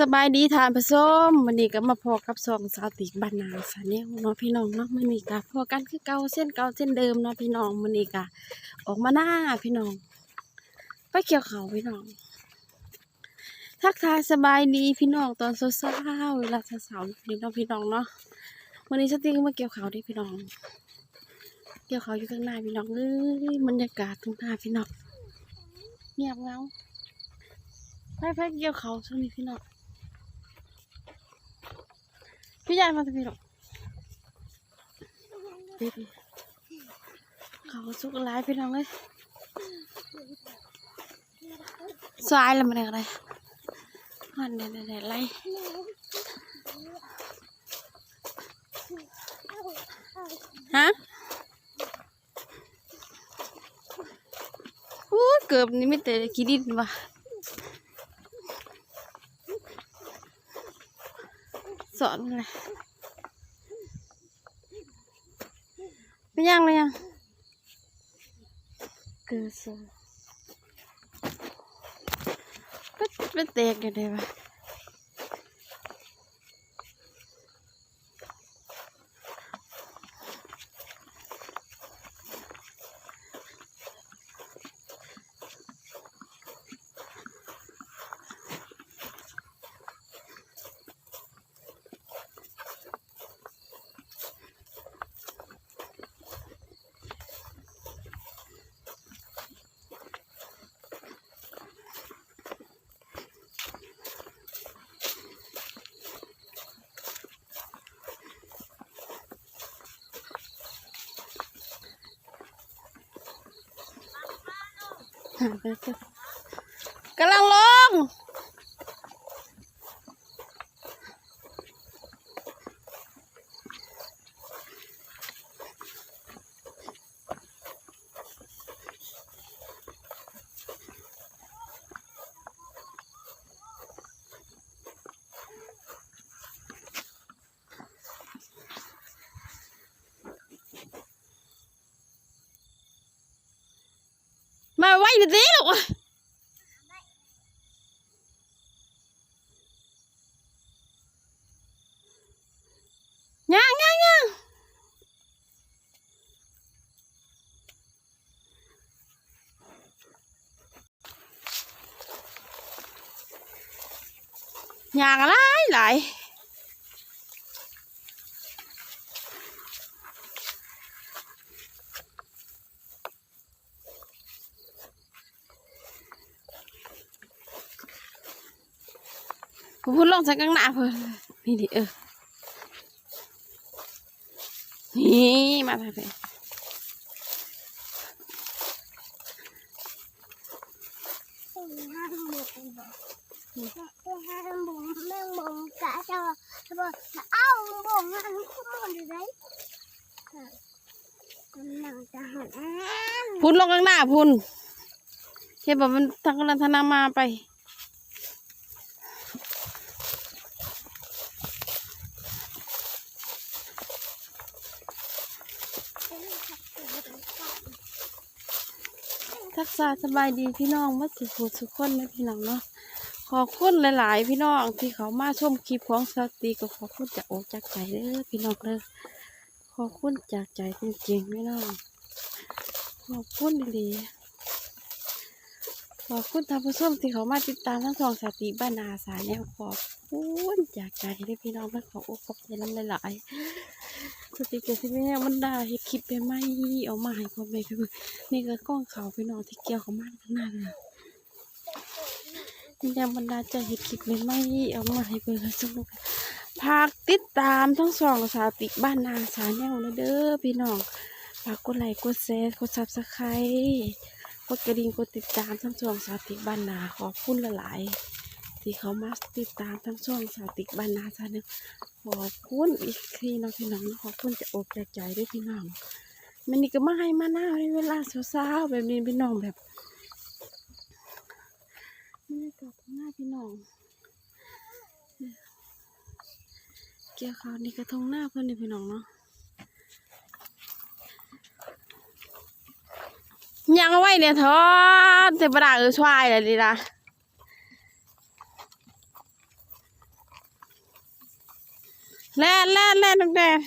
สบายดีทานผสมวันนี้ก็มาพอกับสองสาวติกบานนาสาเนี่ยเนาะพี่น้องเนาะมื้อนี้ก็พอกันคือเก่าเส้นเก่าเส้นเดิมเนาะพี่น้องมื้อนี้ก็ออกมาหน้าพี่น้องไปเกี่ยวเขาพี่น้อง ทักทายสบายดีพี่น้องตอนเช้าเวลาเช้าๆนี่เนาะพี่น้องเนาะวันนี้สติกมาเกี่ยวเขาด้พี่น้อง เกี่ยวเขาอยู่ข้างหน้าพี่น้องเอ้ยบรรยากาศทุ่งนาพี่น้องเงียบเงาไปไปเกี่ยวเขาช่วงนี้พี่น้อง พี่ยายมาทำไมหรอกดีดีเขาสุกร้ายพี่น้องเลยสายแล้วมันอะไรหันเด็ดเด็ดไรฮะอู้เกือบนี่ไม่เตะกี่ดินวะ สอนเลยไม่ยังเลยยังเกิดสก็เป็นเตกอยู่เลยวะ กำลังล งมาไว้ดีๆลูก ย่างย่างย่างย่างอะไรหลายผมพูดลงใส่กลางหน้าเพิ่นนี่ดิเออ นี่มาไปไปห้าหมกห้าหมกแม่งมงกะจะเอาบงงานคุณมันอยู่ไหนหนังจะหันอ่นพูดลงกลางหน้าพูนเห็นบอกมันทางกำลังธนามาไป ทักษะสบายดีพี่น้องมาสุขสุขคนนะพี่น้องเนาะขอบคุณหลาย ๆ พี่น้องที่เขามาชมคลิปของสตีก็ขอบคุณจากอกจากใจเด้อพี่น้องเด้อขอบคุณจากใจจริงๆพี่น้องขอบคุณดีขอบคุณท่านผู้ชมที่เขามาติดตามทั้งสองสติบ้านนาสายแนวขอบ คุณจากใจเด้พี่น้องและขออกขอบใจน้ำหลายๆสติเกิดที่มันได้เฮ็ดคลิปไปไหมเอามาให้พ่อแม่คือนี่ก็กล้องเขาพี่น้องที่เกี่ยวเขามากขนาดนั้นยังบรรดาใจเห็ดคลิปไม่ไม่เอามาให้เบิ่งให้สนุกฝากติดตามทั้งสองสาวติกบ้านนาสาแนวนะเด้อพี่น้องฝากกดไลค์กดแชร์กดซับสไครต์กดกระดิ่งกดติดตามทั้งสองสาวติกบ้านนาขอบคุณละหลาย ที่เขามาติดตามทั้งสองสาวติกบานนาสาแนวขอบคุณอีกทีเนาะพี่น้องขอบคุณจากอกจากใจด้วยพี่น้องมันนี่ก็มาให้มาหน้าในเวลาเช้าๆแบบนี้พี่น้องแบบนี่กลับหน้าพี่น้องเกี่ยวขานี่กระทงหน้าเพื่อนนี่พี่น้องเนาะยังเอาไว้เนี่ยทอดเทปดาเออช่วยเลยดีละ แล่นแล่นแล่นน้องแดง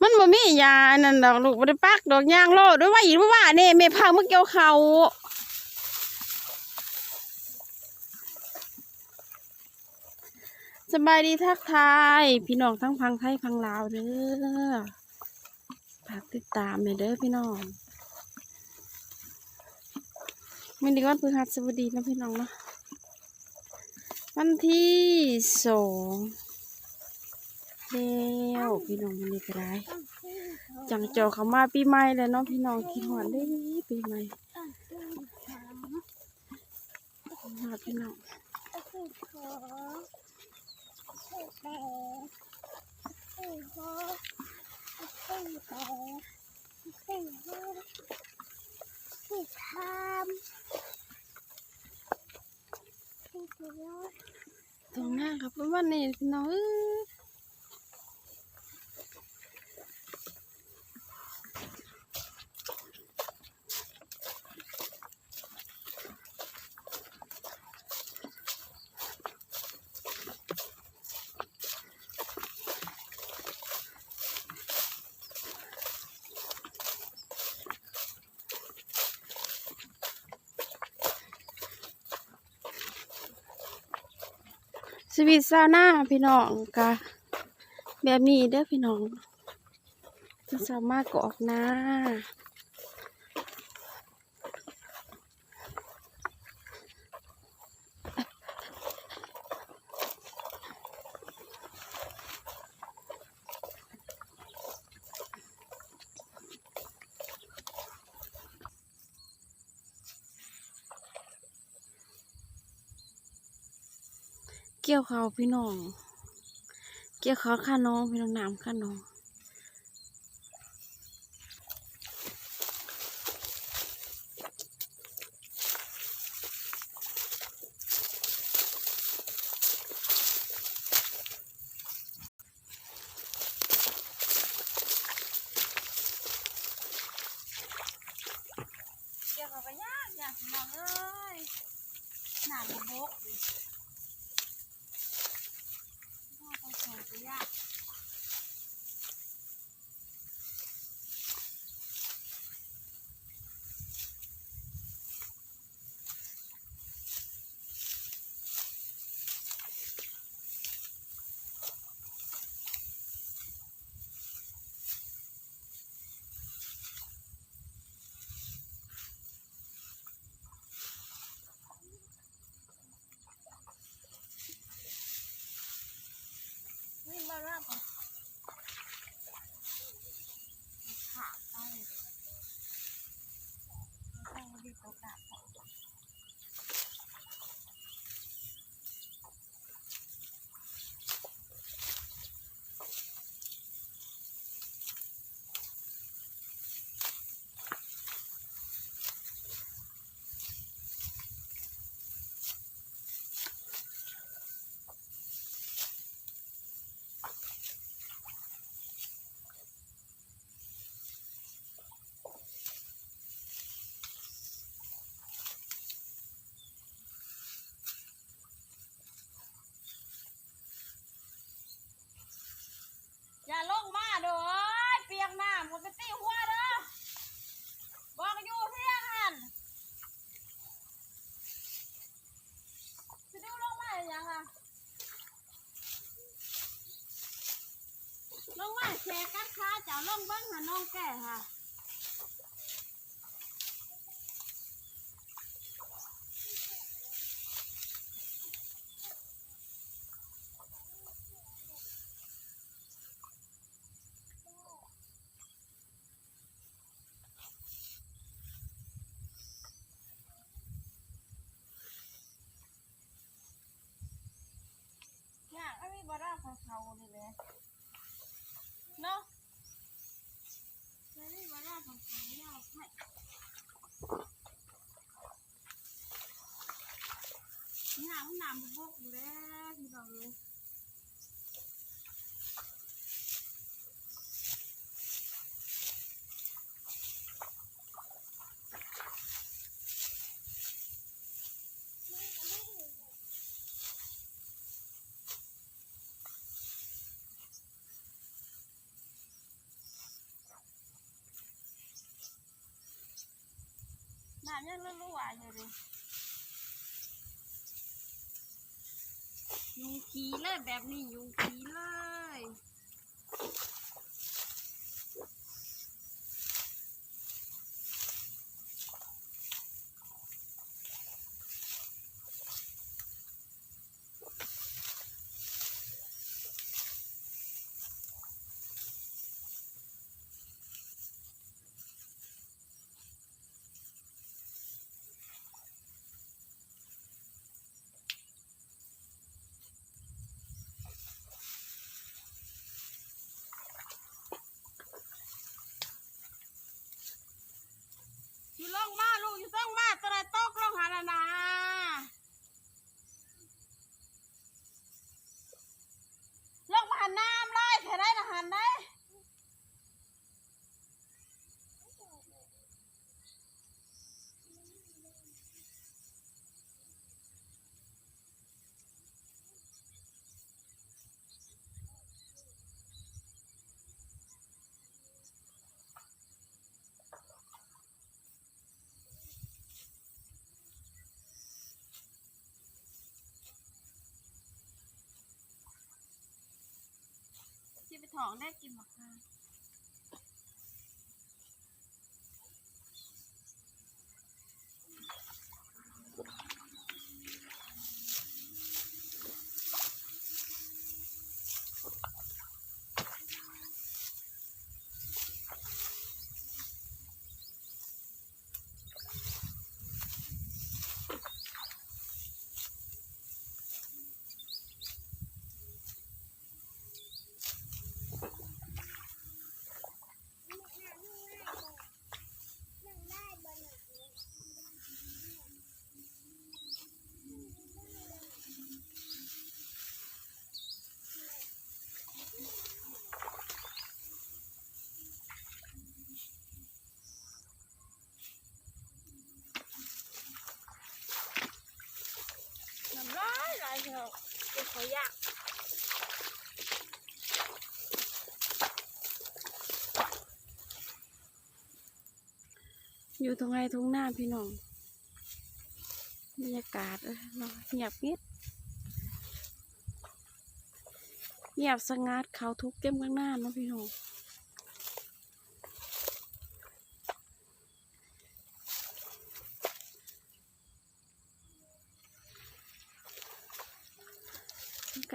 มันบ่มียาอันนั่นดอกลูกบ่ได้ปักดอกยางโลดด้วยว่าอีกว่าเนี่ยแม่พามาเกี่ยวเขาสบายดีทักทาย พี่น้องทั้งพังไทยพังลาวเด้อฝากติดตามเด้อพี่น้องมันดีวันพฤหัสบดีนะพี่น้องเนาะ วันที่สองแล้วพี่น้องมันนี่ก็ได้จังจอเขามาปีใหม่แล้วเนาะพี่น้องคิดหอดได้ปีใหม่หอดพี่น้อง ตรงหน้าครับประมาณนี้พี่น้อง ชีวิตชาวหน้าพี่น้องกะแบบนี้เด้อพี่น้องที่สามารถก็ออกหน้า เกี่ยวเขาพี่น้อง เกี่ยวเขาข้าน้องพี่น้องน้ำข้าน้องเกี่ยวเขาก็ยากยากน้องเอ้ยหนาบก แชร์กันค้าเจ้าลองเบ้างหาน้องแก่ค่ะอยากให้มีบาร่าเขาเขานี่เลยเนาะไม่มีบาร่า ยากให้หนามหนามบุกอยู่แล้วที่เราเลยยังรู้ว่าอยู่ดิยุงขี้เลยแบบนี้ยุงขี้เลย อยู่ลงมาลูกอยู่ต้องมาตะไรตกลงหานานาลงมาหันน้ำเลยเห็นได้นะหันได้ ของได้กินหมดค่ะน้ำ ร้ายร้าเถอะเดี๋ยวขอยากอยู่ตรงไงทุ่งหน้าพี่น้องบรรยากาศเออเนาเงียบปิดเงียบสงัดเขาทุกเก็มข้างหน้าเนาะพี่น้อง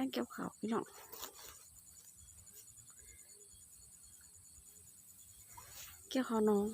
การเกี่ยวเขาพี่น้องเกี่ยวเขาน้อง